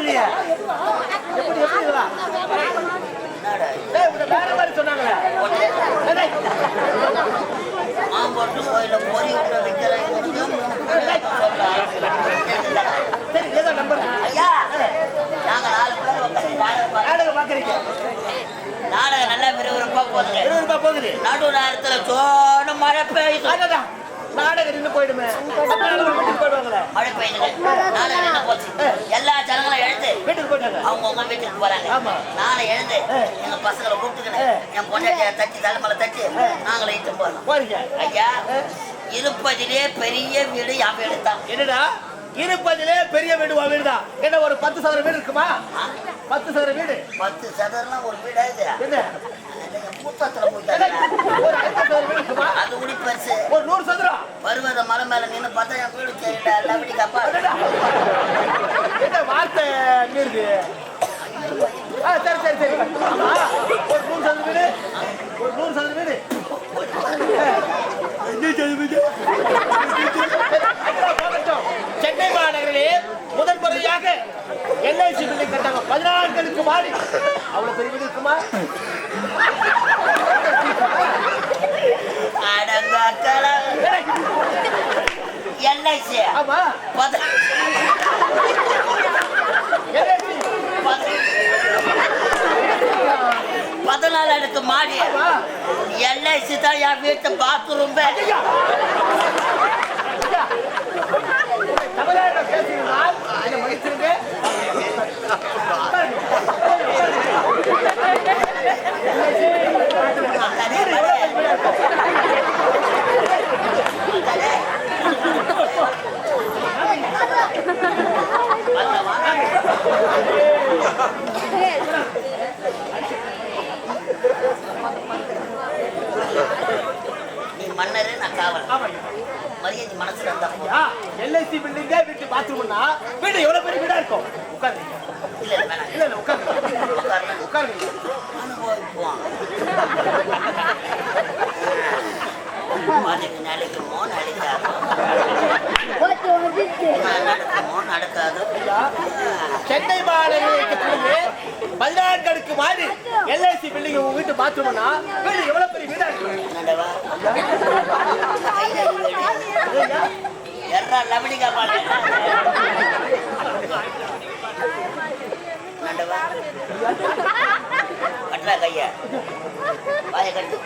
முடியலையே எப்படி எப்படிங்களா என்னடா இது? டேய் உன்னை வேற மாதிரி சொன்னாங்களே. மாம்போட்டு கோயில பொறி விட்டு சரி ஏதோ நம்பர் ஐயா நாங்க நாலு பேர் உட்கார்ந்து நாடகம் பாக்குறீங்க நல்லா விறுவிறுப்பா இருபது ரூபாய் போகுது. நடு நேரத்துல சோன மழை பெய்யுது. நின்று போயிடுமே. என்ன போச்சு எல்லா ஜனங்களும் எழுந்து வீட்டுக்கு போயிட்டாங்க. அவங்கவுங்க வீட்டுக்கு போறாங்க. நாளை எழுந்து. எங்க பசங்களை கூப்பிட்டுக்கின்னு ஆ. என் பொண்டாட்டிய தச்சு தலைமலை தச்சு நாங்களும் இட்டு போறோம். போறீங்க. ஐயா இருப்பதிலே பெரிய வீடு என் வீடு தான். என்னடா? இருப்பதிலே பெரிய வீடு உன் வீடு தான். என்ன ஒரு பத்து சதுர வீடு இருக்குமா? பத்து சதுர வீடு. பத்து சதுரம்லாம் ஒரு வீடா இது? என்ன? மூத்தத்துல? போயிட்டாங்க. ஒரு ஐம்பது சதுர வீடு இருக்குமா? அது கூட பெருசு. ஒரு நூறு சதுரம் பருவத மலை மேல நின்று பார்த்தா என் வீடு தெரியல லவடி கப்பா அடடா. என்ன வார்த்தை இருக்கு? ஆ சரி சரி சரி. ஆமா ஒரு நூறு சதுர வீடு. ஒரு நூறு சதுர வீடு. சென்னை மாநகரிலே முதல் முறையாக எல்ஐசி பில்டிங் கட்டாங்க பதினான்களுக்கு மாடி அவ்வளவு பெரிய இருக்குமா? எல்ஐசி ஆமா. பதினாலு அடுக்கு மாடி. எல்ஐசி தான் என் வீட்டு பாத்ரூம் ஐயா! LIC பில்டிங்கே வீட்டு பாத்ரூம்னா வீடு எவ்வளவு பெரிய வீடா இருக்கும்? உட்காருங்க. இல்ல இல்ல உட்காருங்க. உட்காருங்க. நடக்குமோ நடக்காதோ சென்னை மாநகரத்திலே பதினான்கு அடுக்கு மாடி எல்ஐசி பில்டிங் உங்க வீட்டு பாத்ரூம்னா வீடு எவ்வளவு பெரிய வீடா என்னடவா எர்ரா லவடிகா பாடு. கட்டுறா கைய. வாய கட்டு.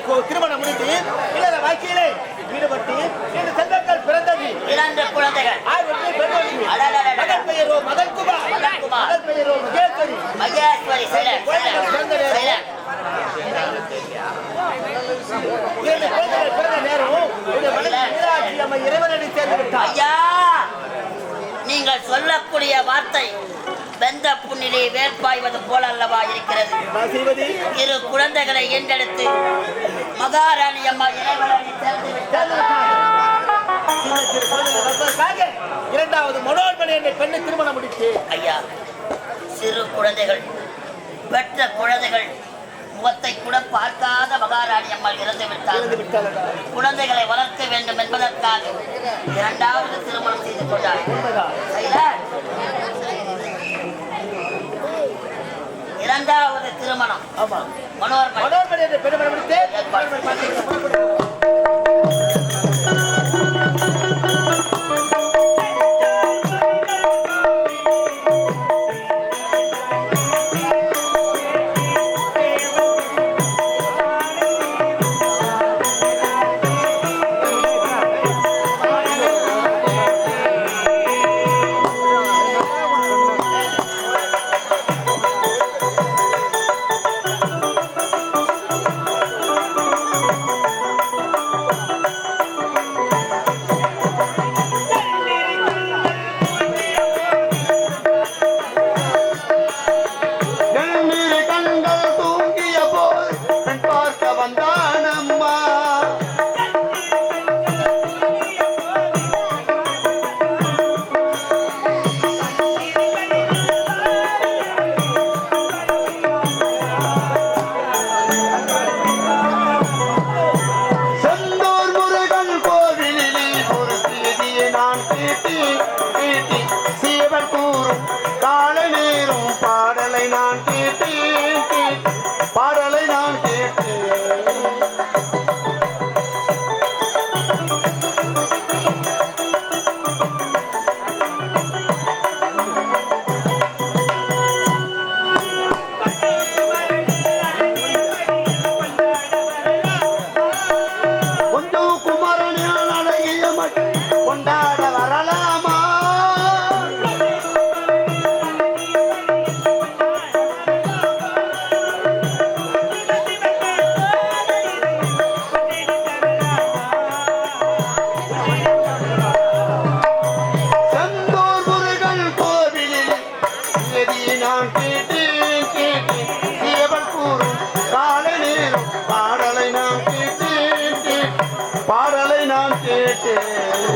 திருமணம் முடிந்து இல்லற வாழ்க்கையிலே ஈடுபட்டு இந்த செல்வங்கள் பிறந்தது. இரண்டு குழந்தைகள். மகன் பெயரோ மதன் குமார். மகன் பெயரோ மகேஸ்வரி. மகேஸ்வரி இரண்டு குழந்தைகள் பிறந்த நேரம். மீனாட்சி அம்மை இறைவனடி சேர்ந்து விட்டார். ஐயா நீங்கள் சொல்லக்கூடிய வார்த்தை வெந்த புண்ணிலே வேர்ப்பாய்வது போல அல்லவா இருக்கிறது இரு குழந்தைகளை ஈண்டெடுத்து மகாராணி அம்மா சேர்ந்து விட்டார். வந்ததற்காக இரண்டாவது மனோன்மணி என்ற பெண்ணை திருமணம் முடித்து. ஐயா சிறு குழந்தைகள் பெற்ற குழந்தைகள் முகத்தை கூட பார்க்காத மகாராணி அம்மா இறந்து விட்டார். குழந்தைகளை வளர்க்க வேண்டும் என்பதற்காக இரண்டாவது திருமணம் செய்து கொண்டார் இரண்டாவது திருமணம். ஆமா. மனோர்மை மனோன்மணி என்ற பெண்ணை.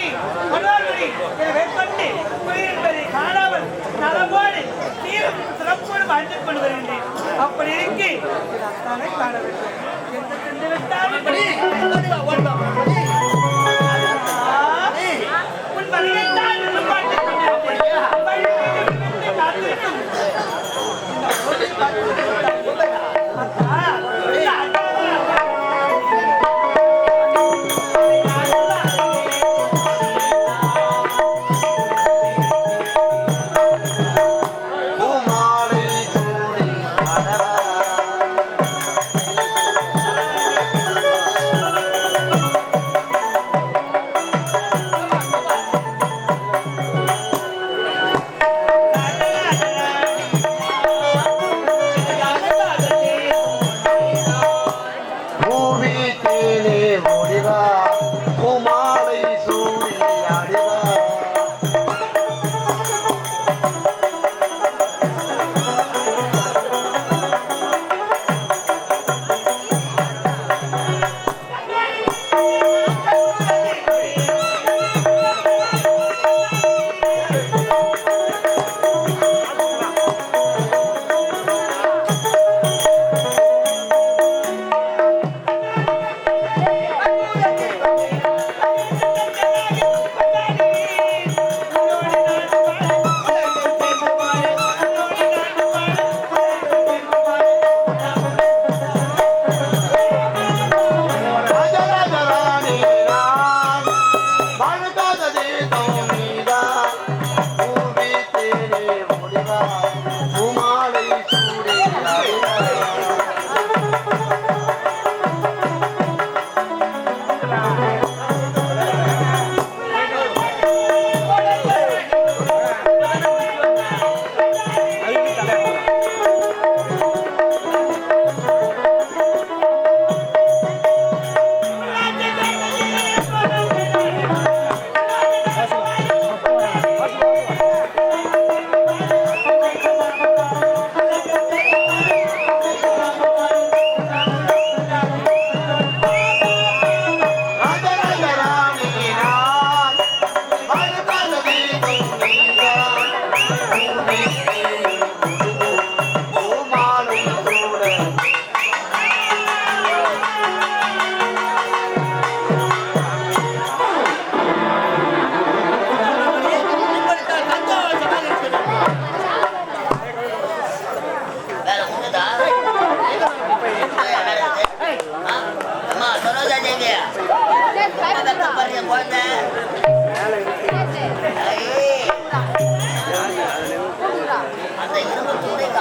போராடி ஒருவர்களை வெப்பட்டு உயிரிழப்பதை காணாமல் நலமோடு தீரும் சிறப்போடு வாழ்ந்து கொண்டு அப்படி இருக்கு காண வேண்டும். எந்த சென்று விட்டாலும் Hallelujah. Hey!